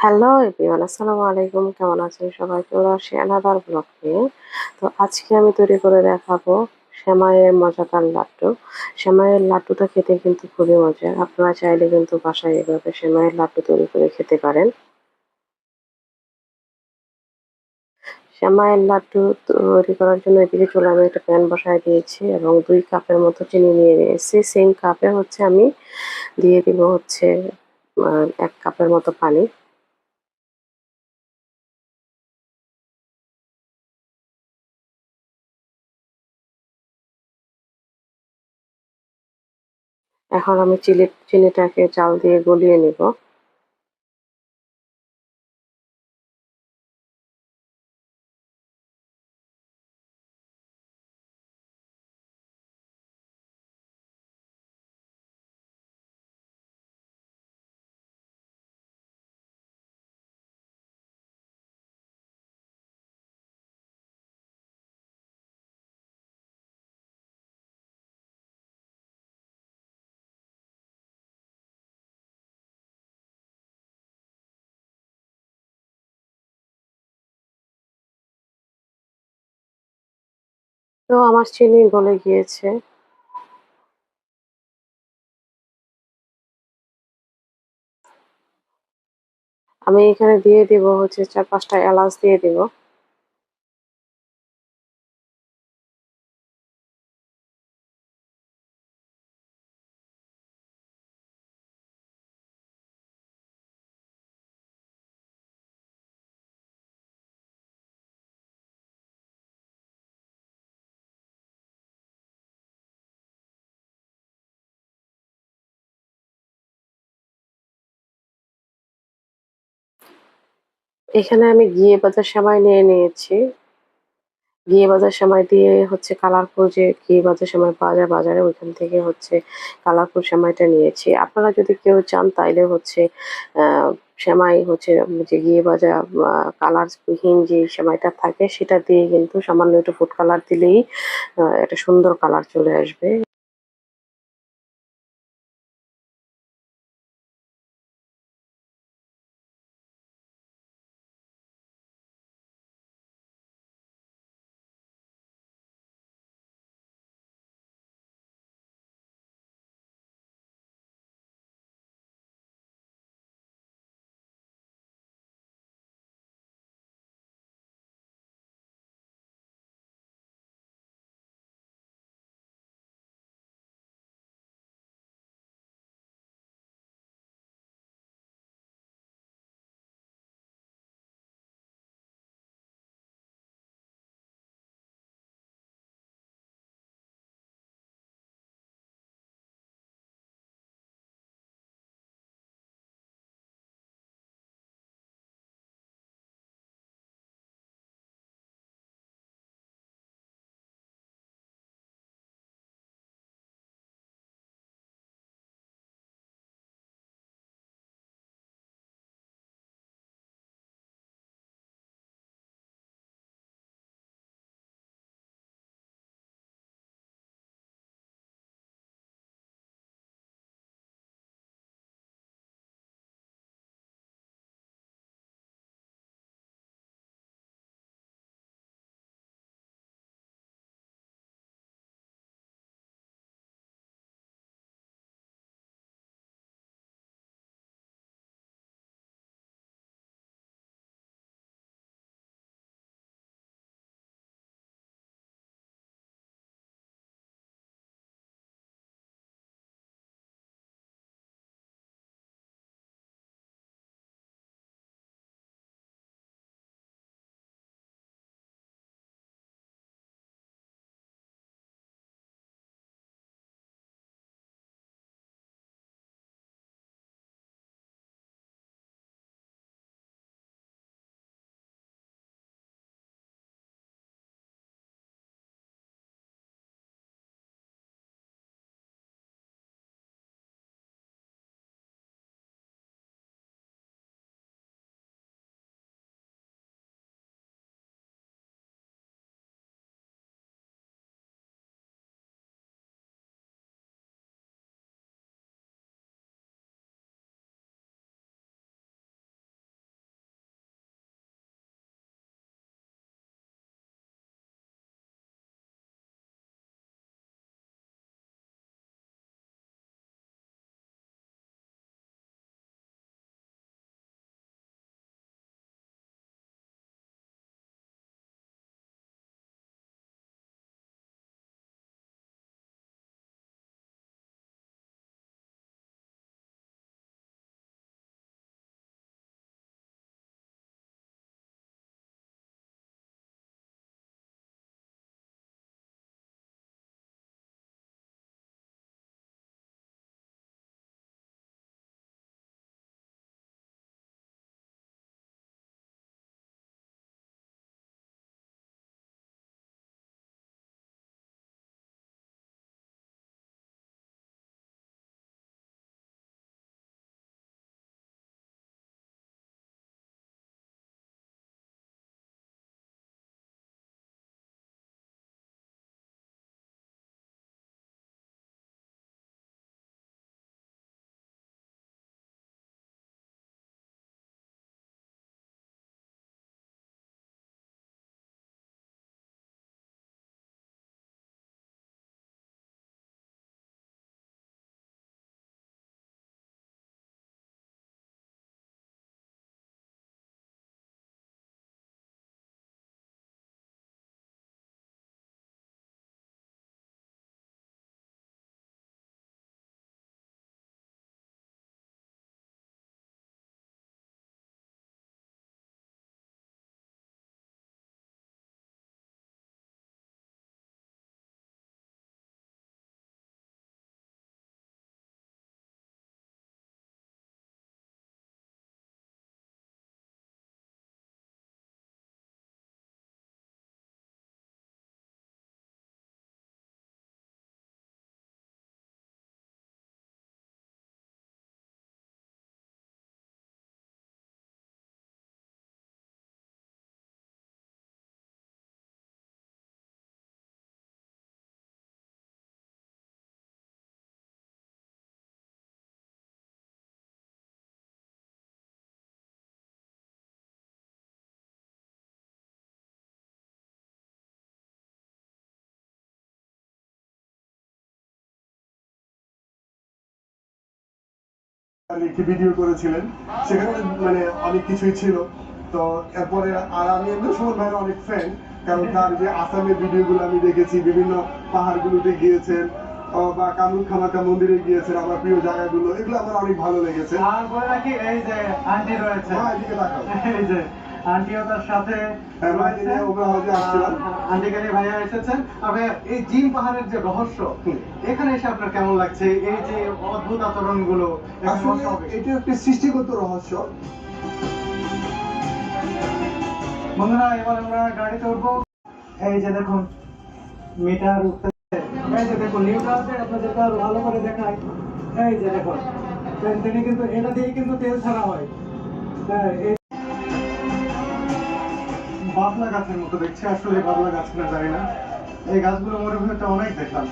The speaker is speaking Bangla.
হ্যালো এভরিওয়ান আসসালামু আলাইকুম কেমন আছেন সবাই? চলে আসি অ্যানাদার ব্লগ তো আজকে আমি তৈরি করে দেখাবো সেমাইয়ের মজাদার লাড্ডু। সেমাইয়ের লাড্ডুটা খেতে কিন্তু খুবই মজার আপনারা চাইলে কিন্তু বাসায় এভাবে সেমাইয়ের লাড্ডু তৈরি করে খেতে পারেন। সেমাইয়ের লাড্ডু তৈরি করার জন্য এদিকে চলে আমি একটা প্যান বসায় দিয়েছি এবং দুই কাপের মতো চিনি নিয়ে নিয়েছি। সেম কাপে হচ্ছে আমি দিয়ে দিব হচ্ছে এক কাপের মতো পানি। এখন আমি চিলি চিনিটাকে চাল দিয়ে গলিয়ে নিব। তো আমার চিনি গলে গিয়েছে। আমি এখানে দিয়ে দিব হচ্ছে চার পাঁচটা এলাচ দিয়ে দিব। এখানে আমি গিয়ে বাজার সেমাই নিয়ে নিয়েছি। গিয়ে বাজার সেমাই দিয়ে হচ্ছে কালারফুল যে ঘি বাজার সেমাই পাওয়া যায় বাজারে, ওইখান থেকে হচ্ছে কালারফুল সেমাইটা নিয়েছি। আপনারা যদি কেউ চান তাইলে হচ্ছে সেমাই হচ্ছে যে ঘিয়ে ভাজা কালারবিহীন যে সেমাইটা থাকে সেটা দিয়ে কিন্তু সামান্য একটু ফুড কালার দিলেই একটা সুন্দর কালার চলে আসবে। একটি ভিডিও করেছিলেন। সেখানে মানে অনেক কিছুই ছিল। তো এরপরে আর আমি এমনি সুমন ভাইয়ের অনেক ফ্যান কারণ তার যে আসামের ভিডিওগুলো আমি দেখেছি বিভিন্ন পাহাড়গুলোতে গিয়েছেন বা কামরুল খামাকা মন্দিরে গিয়েছেন আমার প্রিয় জায়গাগুলো এগুলো আমার অনেক ভালো লেগেছে। আর বলে রাখি এই যে আন্টি রয়েছে। হ্যাঁ এদিকে তাকাও। এই যে আন্টিও তার সাথে হ্যাঁ, ভাইকে নিয়ে ভাইয়া এসেছেন। ভাইয়া, এই জিম পাহাড়ের যে রহস্য এখানে এসে আপনার কেমন লাগছে? এই যে অদ্ভুত আচরণগুলো এটা একটি সৃষ্টিগত রহস্য। বন্ধুরা এবার আমরা গাড়িতে উঠবো। এই যে দেখুন মিটার উঠতেছে এই যে দেখুন নিউট্রালতে আপনাদেরকে আরও ভালো করে দেখায় এই যে দেখুন তিনি কিন্তু এটা দিয়ে কিন্তু তেল ছাড়া হয়। হ্যাঁ, বাবলা গাছের মতো দেখছি, আসলে বাবলা গাছ না, জানি না। এই গাছগুলো হয় অনেক দেখলাম।